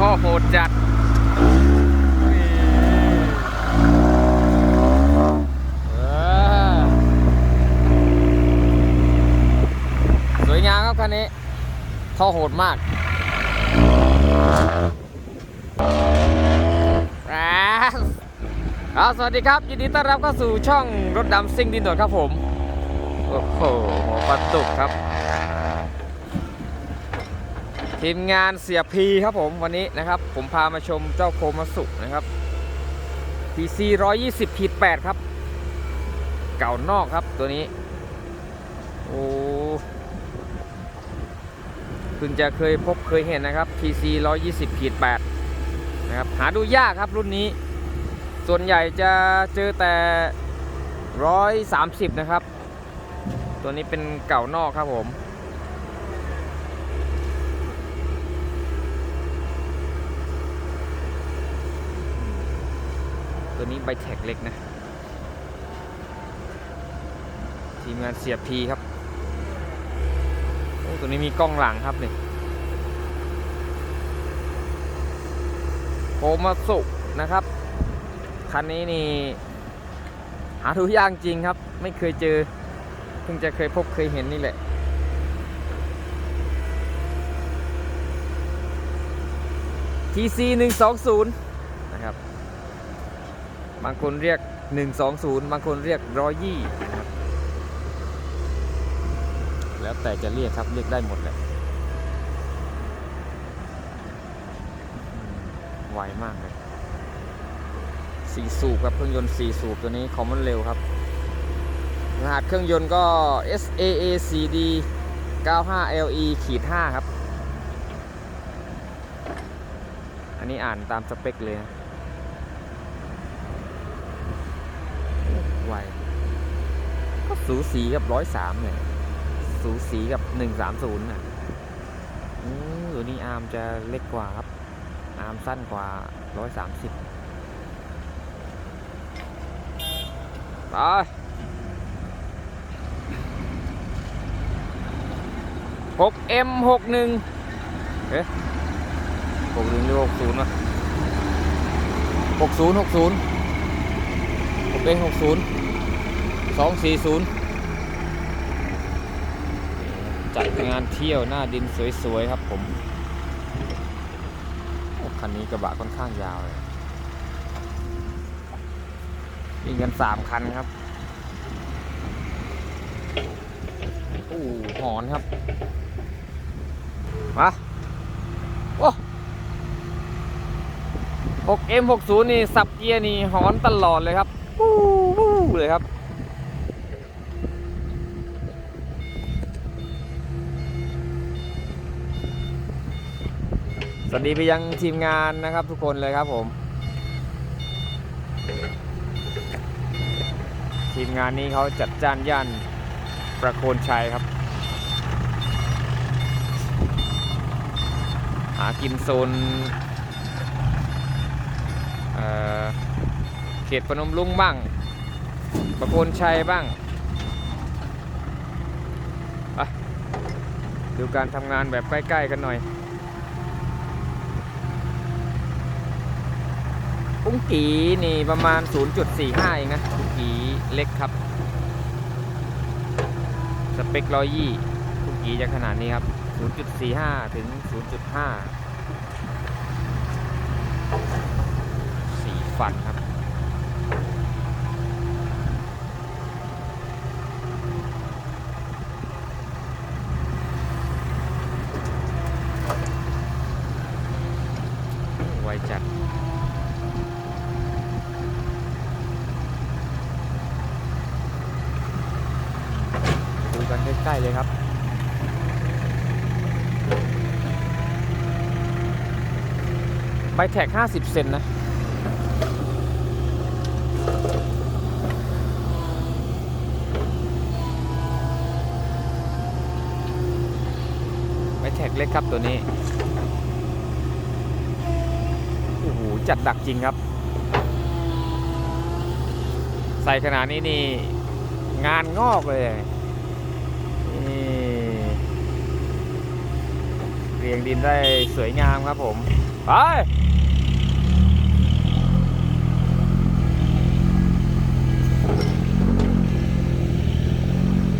พ่อโหดจัดนี่เออสวยงามครับคันนี้ ท่อโหดมากครับครับสวัสดีครับ ยินดีต้อนรับเข้าสู่ช่องรถดำซิ่งดินโดดครับผม โอ้โหหัวปันตุกครับ ทีมงานเสียพีครับผมวันนี้นะครับ ผมพามาชมเจ้าโคมาสุนะครับ PC 120ขีด8ครับ เก่านอกครับตัวนี้ โอ้เพิ่งจะเคยพบเคยเห็นนะครับ PC 120ขีด8นะครับ หาดูยากครับรุ่นนี้ ส่วนใหญ่จะเจอแต่ 130 นะครับ ตัวนี้เป็นเก่านอกครับผม ตัวนี้ใบแท็กเล็กนะ ทีมงานเสียบพีครับโอ้ตัวนี้มีกล้องหลังครับนี่โคมาสุนะครับ คันนี้นี่ หาดูยากจริงครับ ไม่เคยเจอ เพิ่งจะเคยพบเคยเห็นนี่แหละ TC 120นะครับ บางคนเรียก 120 บางคนเรียกร้อยยี่นะครับ แล้วแต่จะเรียกครับเรียกได้หมดแหละไวมากเลยสี่สูบครับเครื่องยนต์สี่สูบตัวนี้คอมมันเร็วครับ รหัสเครื่องยนต์ก็ SAA CD 95 LE ขีด5ครับ อันนี้อ่านตามสเปคเลยนะ ไวก็ สูสีกับร้อยสามเนี่ย สูสีกับหนึ่งสามศูนย์น่ะอือตัวนี้อาร์มจะเล็กกว่าครับ อาร์มสั้นกว่าร้อยสามสิบไปหกเอ็มหกหนึ่งเอ๊ะหกหนึ่งหรือหกศูนย์วะหกศูนย์หกศูนย์ผมเป็นหกศูนย์ สองสี่ศูนย์จัดงานเที่ยวหน้าดินสวยๆครับผมคันนี้กระบะค่อนข้างยาวเลยมีกันสามคันครับโอ้หอนครับ มา โอ้ 6M60 นี่ สับเกียร์นี่ หอนตลอดเลยครับวู้วู้เลยครับ สวัสดีไปยังทีมงานนะครับทุกคนเลยครับผม ทีมงานนี้เขาจัดจ้านย่านประโคนชัยครับ หากินโซนเอ่อเขตพนมรุ้งบ้าง ประโคนชัยบ้างไปดูการทำงานแบบใกล้ ๆ กันหน่อย ปุ้งกีนี่ประมาณ 0.45 เองนะปุ้งกีเล็กครับ สเปคร้อยยี่ปุ้งกีจะขนาดนี้ครับ 0.45 ถึง 0.5สีฟันครับไวจัด ดูกันใก ล้ ๆ เลยครับ ใบแท็ก 50 เซนนะใบแท็กเล็กครับตัวนี้ โอ้โห จัดดักจริงครับ ใส่ขนาดนี้นี่ งานงอกเลย นี่เรียงดินได้สวยงามครับผม ไป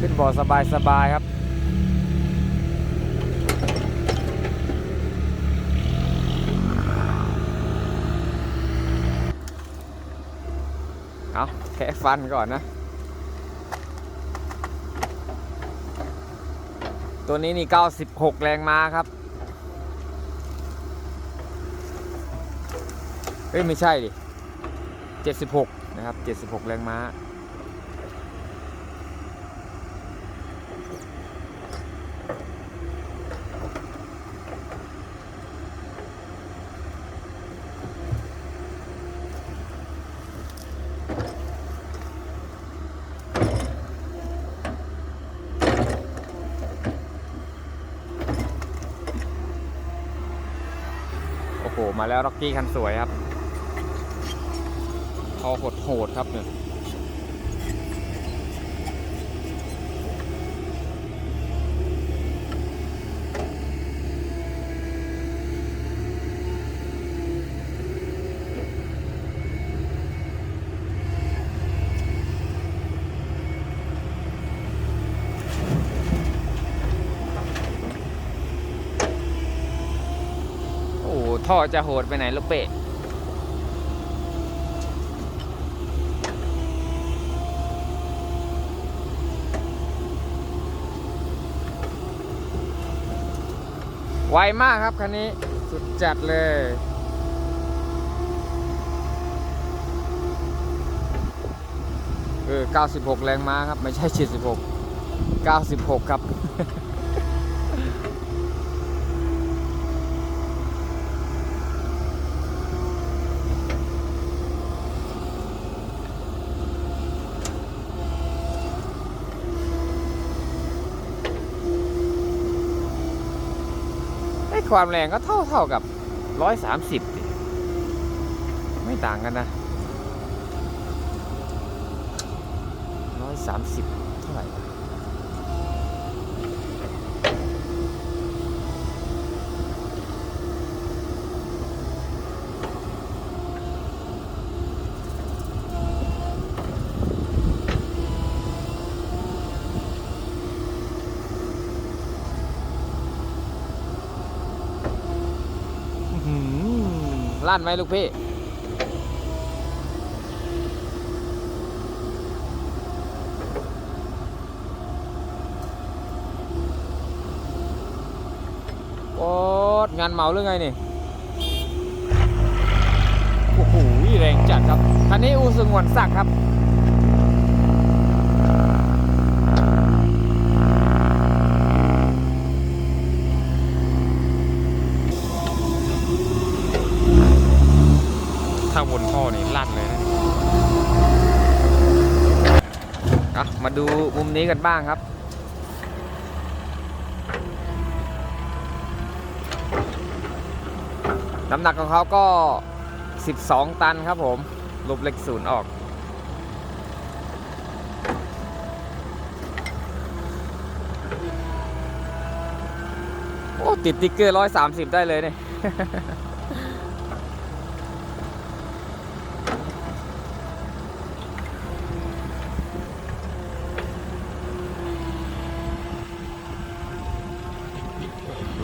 ขึ้นบ่อสบายสบายๆครับเอาแค่ฟันก่อนนะ ตัวนี้นี่ 96 แรงม้าครับ เฮ้ย ไม่ใช่ดิ 76 นะครับ 76 แรงม้า มาแล้วร็อกกี้คันสวยครับคอโหดโหดๆครับเนี่ย ท่อจะโหดไปไหนลูกเป๊ะไวมากครับคันนี้สุดจัดเลย เออ 96 แรงม้าครับ ไม่ใช่ 76 96 ครับ ความแรงก็เท่าเท่ากับร้อยสามสิบไม่ต่างกันนะร้อยสามสิบเท่าไหร่ ลั่นไหมลูกพี่ โอ๊ตงานเหมาหรือไงนี่ โอ้โหแรงจัดครับ คันนี้อูสงวนสักครับาวนท่อนี่ลั่นเลยนะอะมาดูมุมนี้กันบ้างครับ น้ำหนักของเขาก็ 12 ตันครับผมลบเลขศูนย์ออกโอ้ติดติ๊กเกอร์ 130 ได้เลยเนี่ย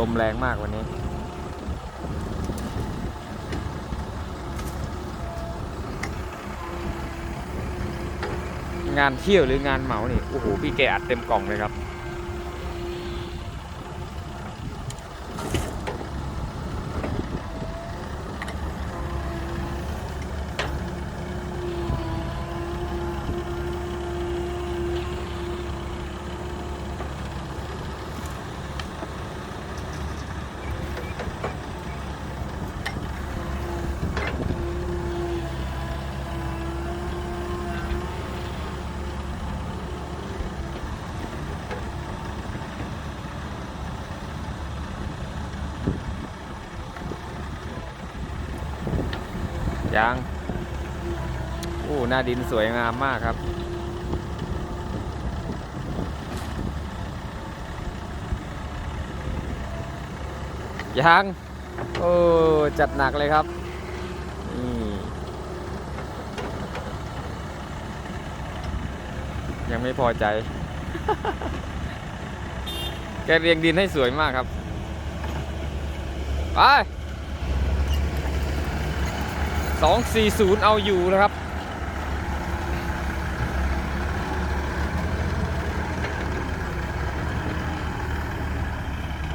ลมแรงมากวันนี้ งานเที่ยวหรืองานเหมานี่ โอ้โห พี่แกอัดเต็มกล่องเลยครับ ยังโอ้หน้าดินสวยงามมากครับยังโอ้ จัดหนักเลยครับ นี่ ยังไม่พอใจ แกเรียงดินให้สวยมากครับ ไป สองสี่ศูนย์เอาอยู่นะครับ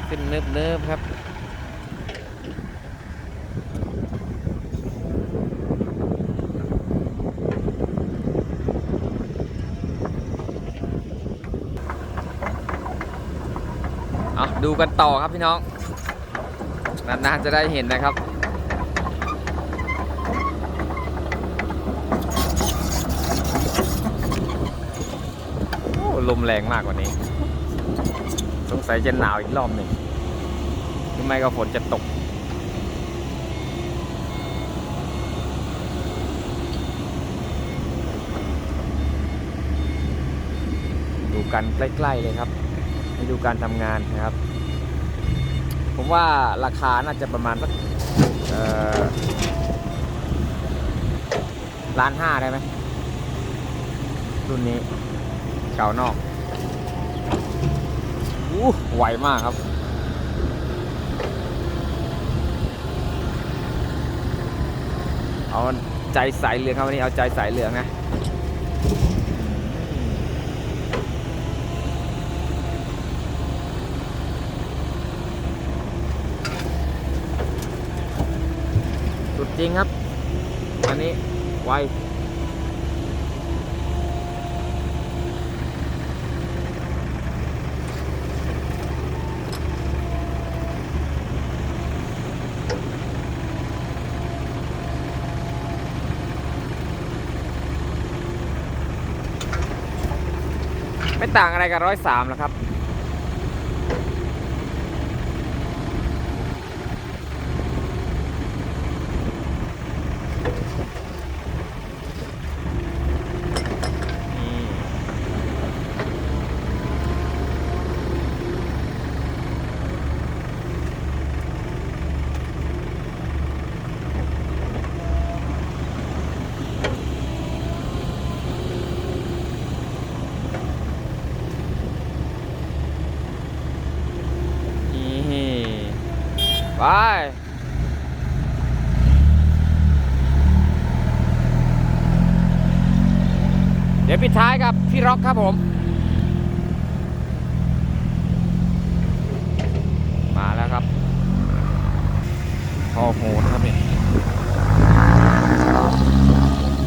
ขึ้นเนิบเนิบครับเอาดูกันต่อครับพี่น้องนานๆจะได้เห็นนะครับ ลมแรงมากกว่านี้ สงสัยจะหนาวอีกรอบหนึ่งหรือไม่ก็ฝนจะตก ดูกันใกล้ๆเลยครับให้ดูการทำงานนะครับ ผมว่าราคาน่าจะประมาณสักล้านห้าได้ไหมรุ่นนี้ ก่านอกอู้ไวมากครับ เอาใจสายเหลืองครับวันนี้เอาใจสายเหลืองนะสุดจริงครับ อันนี้ไว ไม่ต่างอะไรกับร้อยสามหรอกครับ นี่นี่ ไปเดี๋ยวปิดท้ายกับพี่ร็อกครับผม มาแล้วครับท่อโหดครับนี่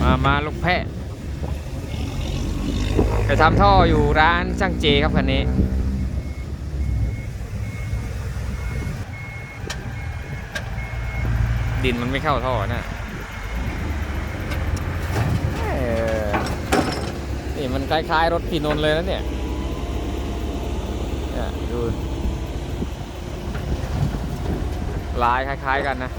มา มาลูกแพะไปทำท่ออยู่ร้านช่างเจครับคันนี้ ดินมันไม่เข้าท่อนะเออนี่มันคล้ายๆ รถพี่นน์เลยนะเนี่ยเนี่ยดูลายคล้าย ๆ กันนะ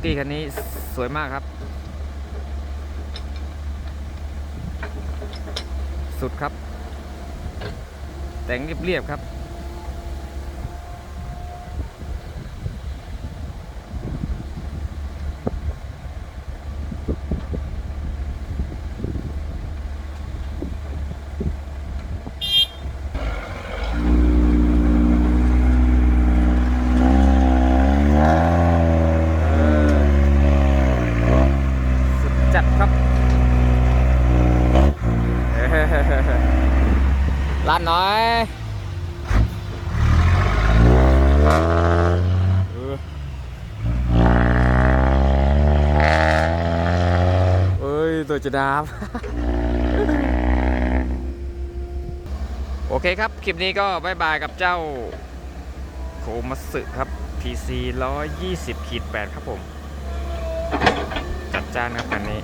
กกี้คันนี้สวยมากครับ สุดครับ แต่งเรียบๆครับ สุดจัดครับ เอ้ยลานหน่อยเออเอ้ย ตัว จะดาบโอเคครับ คลิปนี้ก็บายบายกับเจ้าโคมัสึครับ PC 120ขีด8ครับผม จัดจ้านครับคันนี้